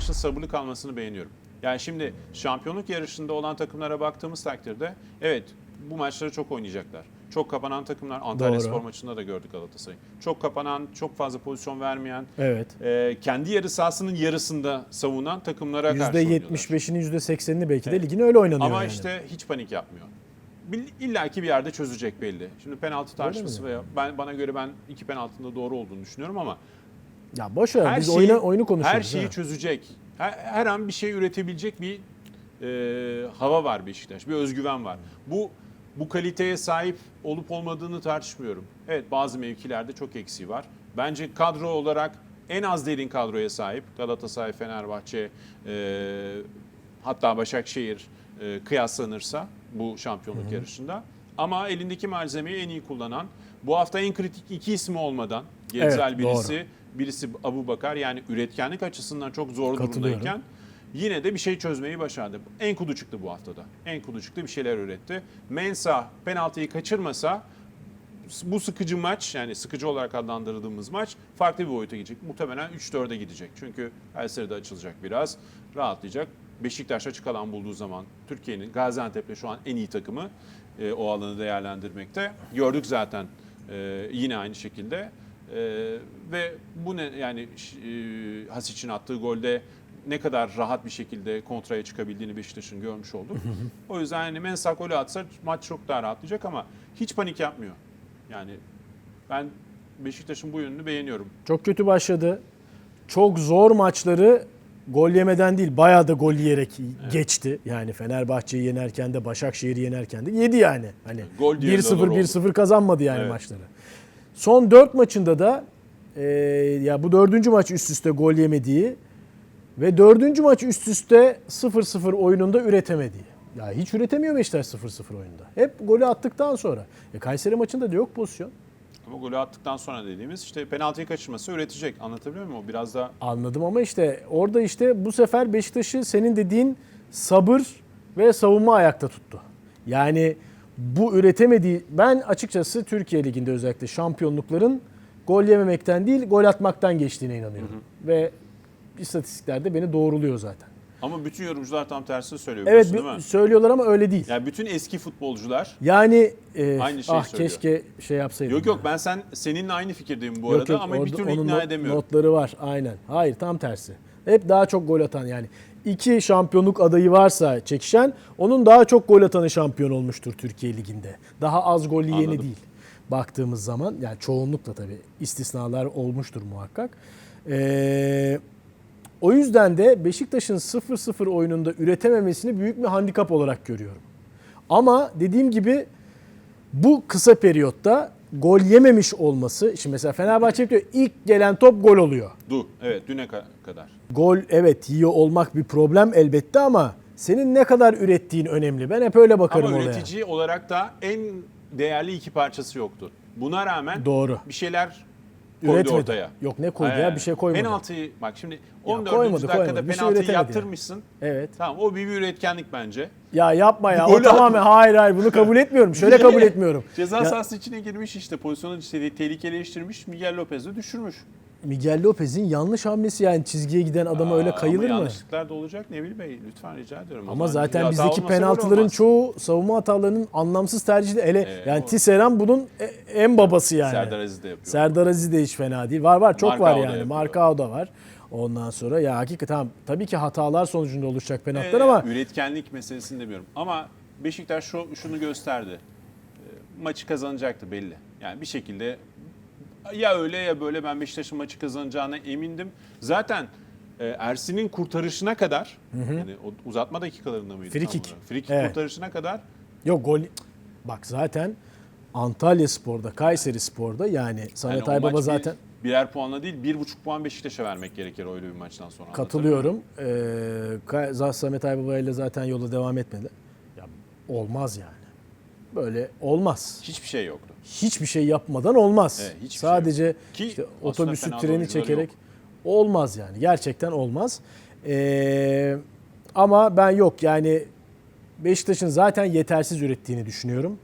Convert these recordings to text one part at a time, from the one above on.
Beşiktaş'ın sabırlı kalmasını beğeniyorum. Yani şimdi şampiyonluk yarışında olan takımlara baktığımız takdirde evet bu maçları çok oynayacaklar. Çok kapanan takımlar Antalya Doğru. Spor maçında da gördük Galatasaray'ı. Çok kapanan, çok fazla pozisyon vermeyen, Evet. e, kendi yarı sahasının yarısında savunan takımlara karşı oynuyorlar. %75'ini %80'ini belki de Evet. ligin öyle oynanıyor Ama yani. işte hiç panik yapmıyor. İlla ki bir yerde çözecek belli. Şimdi penaltı tartışması veya ben bana göre ben iki penaltının doğru olduğunu düşünüyorum ama ya boş ver her biz şeyi, oyunu, oyunu konuşuyoruz. her şeyi ha. çözecek. Her, her an bir şey üretebilecek bir e, hava var Beşiktaş. Bir özgüven var. Bu bu kaliteye sahip olup olmadığını tartışmıyorum. Evet bazı mevkilerde çok eksiği var. Bence kadro olarak en az derin kadroya sahip Galatasaray, Fenerbahçe, e, hatta Başakşehir e, kıyaslanırsa bu şampiyonluk yarışında. Ama elindeki malzemeyi en iyi kullanan, bu hafta en kritik iki ismi olmadan, Getzel Evet, birisi, birisi Abu Bakar yani üretkenlik açısından çok zor durumdayken yine de bir şey çözmeyi başardı. Enkudu çıktı bu haftada. Enkudu çıktı bir şeyler üretti. Mensah penaltıyı kaçırmasa bu sıkıcı maç yani sıkıcı olarak adlandırdığımız maç farklı bir boyuta gidecek. Muhtemelen 3-4'e gidecek. Çünkü Kayseri de açılacak biraz. Rahatlayacak. Beşiktaş açık alan bulduğu zaman Türkiye'nin Gaziantep'le şu an en iyi takımı e, o alanı değerlendirmekte. Gördük zaten e, yine aynı şekilde. E, ve bu ne yani e, Hasic'in attığı golde ne kadar rahat bir şekilde kontraya çıkabildiğini Beşiktaş'ın görmüş olduk. o yüzden yani Mensah golü atsa maç çok daha rahatlayacak ama hiç panik yapmıyor. Yani ben Beşiktaş'ın bu yönünü beğeniyorum. Çok kötü başladı. Çok zor maçları gol yemeden değil bayağı da gol yiyerek geçti. Yani Fenerbahçe'yi yenerken de Başakşehir'i yenerken de yedi yani. Hani Gol düelloları 1-0 oldu. 1-0 kazanmadı yani Evet. maçları. Son 4 maçında da e, ya bu dördüncü maç üst üste gol yemediği ve dördüncü maç üst üste 0-0 oyununda üretemediği. Ya hiç üretemiyor Beşiktaş 0-0 oyunda. Hep golü attıktan sonra. E Kayseri maçında da yok pozisyon. Ama golü attıktan sonra dediğimiz işte penaltıyı kaçırması üretecek. Anlatabiliyor muyum? O biraz da Anladım ama işte orada işte bu sefer Beşiktaş'ı senin dediğin sabır ve savunma ayakta tuttu. Yani bu üretemediği ben açıkçası Türkiye Ligi'nde özellikle şampiyonlukların gol yememekten değil gol atmaktan geçtiğine inanıyorum. Ve istatistiklerde beni doğruluyor zaten. ama bütün yorumcular tam tersini söylüyor Evet değil mi? bir- söylüyorlar ama öyle değil. Yani bütün eski futbolcular Yani e, Aynı şeyi ah söylüyor. keşke şey yapsaydım. Yok yok ben sen seninle aynı fikirdeyim bu Yok, arada yok, ama bir orada türlü onun ikna not- edemiyorum. Notları var aynen. Hayır tam tersi. Hep daha çok gol atan yani. İki şampiyonluk adayı varsa çekişen onun daha çok gol atanı şampiyon olmuştur Türkiye Ligi'nde. Daha az gol yiyeni Anladım. değil. Baktığımız zaman yani çoğunlukla tabii istisnalar olmuştur muhakkak. Ee, o yüzden de Beşiktaş'ın 0-0 oyununda üretememesini büyük bir handikap olarak görüyorum. Ama dediğim gibi bu kısa periyotta gol yememiş olması, şimdi mesela Fenerbahçe diyor ilk gelen top gol oluyor. Du. Evet düne ka- kadar. Gol evet yiyor olmak bir problem elbette ama senin ne kadar ürettiğin önemli. Ben hep öyle bakarım Ama olaya. üretici olarak da en değerli iki parçası yoktu. Buna rağmen Doğru. bir şeyler koydu Üretmedi. ortaya. Yok ne koydu ya Aynen. bir şey koymadı. Penaltıyı bak şimdi 14. koymadı, dakikada koymadı. Bir şey penaltıyı üretemedi yaptırmışsın. Evet. Tamam o bir, bir üretkenlik bence. Ya yapma ya. O tamamen hayır hayır bunu kabul etmiyorum. Şöyle kabul etmiyorum. Ceza Ya- sahası içine girmiş işte pozisyonu tehlikeleştirmiş Miguel Lopez'i düşürmüş. Miguel Lopez'in yanlış hamlesi yani çizgiye giden adama öyle Aa, kayılır ama mı? yanlışlıklar da olacak Nebil Bey lütfen rica ediyorum. Ama zaten bizdeki penaltıların çoğu savunma hatalarının anlamsız tercihi. Hele Ee, yani Tisserand bunun e- en babası yani. Serdar Aziz de yapıyor. Serdar Aziz de hiç fena değil. Var var çok Marcao var yani. Marcao da var. Ondan sonra ya hakikaten tamam, tabii ki hatalar sonucunda oluşacak penaltılar Ee, ama üretkenlik meselesini demiyorum. Ama Beşiktaş şu, şunu gösterdi. Ee, Maçı kazanacaktı belli. Yani bir şekilde ya öyle ya böyle ben Beşiktaş'ın maçı kazanacağına emindim. Zaten e, Ersin'in kurtarışına kadar yani o uzatma dakikalarında mıydı? Free tam kick. olarak? Free kick Evet. kurtarışına kadar yok gol bak zaten Antalya Spor'da, Kayseri Spor'da yani Samet yani o Aybaba maç bir- zaten birer puanla değil bir buçuk puan Beşiktaş'a vermek gerekir öyle bir maçtan sonra. katılıyorum. Ee, Ka- Samet Aybaba ile zaten yola devam etmedi. Ya olmaz yani. Böyle olmaz. Hiçbir şey yoktu. hiçbir şey yapmadan olmaz. Evet, hiçbir şey Sadece yok. Ki işte otobüsü treni çekerek yok. olmaz yani. Gerçekten olmaz. Ee, ama ben yok yani Beşiktaş'ın zaten yetersiz ürettiğini düşünüyorum.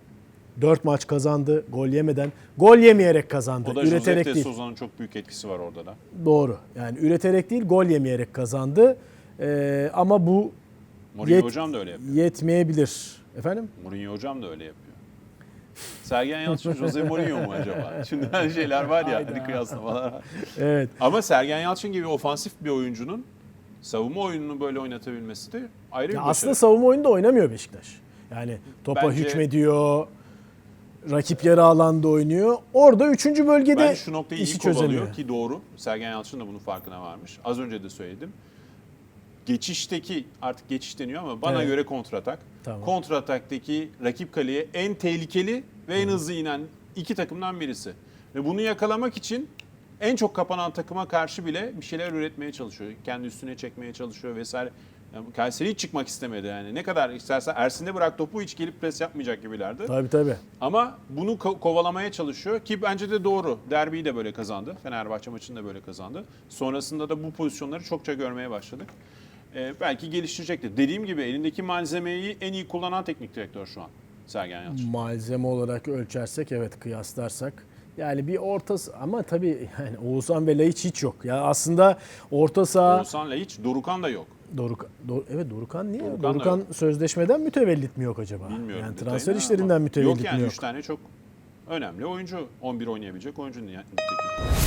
4 maç kazandı gol yemeden. Gol yemeyerek kazandı. O da üreterek de değil. Souza'nın çok büyük etkisi var orada da. Doğru. Yani üreterek değil gol yemeyerek kazandı. Ee, ama bu Mourinho hocam da öyle yapıyor. yetmeyebilir. Efendim? Mourinho hocam da öyle yapıyor. Sergen Yalçın Jose Mourinho mu acaba? Şimdi her şeyler var ya hani kıyaslamalar. Evet. Ama Sergen Yalçın gibi ofansif bir oyuncunun savunma oyununu böyle oynatabilmesi de ayrı bir Ya başarı. aslında savunma oyunda oynamıyor Beşiktaş. Yani topa Bence- hükmediyor. Rakip yarı alanda oynuyor. Orada üçüncü bölgede Ben şu noktayı iyi işi kovalıyor çözemiyor. ki doğru. Sergen Yalçın da bunun farkına varmış. Az önce de söyledim. Geçişteki artık geçiş deniyor ama bana Evet. göre kontratak. Tamam. Kontrataktaki rakip kaleye en tehlikeli ve en hızlı inen iki takımdan birisi. Ve bunu yakalamak için en çok kapanan takıma karşı bile bir şeyler üretmeye çalışıyor. Kendi üstüne çekmeye çalışıyor vesaire. Yani Kayseri hiç çıkmak istemedi yani. Ne kadar istersen Ersin'de bırak topu hiç gelip pres yapmayacak gibilerdi. Tabii tabii. Ama bunu ko- kovalamaya çalışıyor ki bence de doğru. Derbiyi de böyle kazandı. Fenerbahçe maçını da böyle kazandı. Sonrasında da bu pozisyonları çokça görmeye başladık. Ee, belki geliştirecektir. Dediğim gibi elindeki malzemeyi en iyi kullanan teknik direktör şu an. Sergen Yalçın. Malzeme olarak ölçersek evet kıyaslarsak. Yani bir ortası ama tabii yani Oğuzhan ve Laiç hiç yok. Ya aslında orta saha Oğuzhan'la hiç Dorukan da yok. Doruk, Dor- evet Dorukan niye? Dorukan, da sözleşmeden mütevellit mi yok acaba? Bilmiyorum. Yani transfer ama işlerinden mütevellit Yok yani mi yok? 3 tane çok önemli oyuncu. 11 oynayabilecek oyuncu nitelikte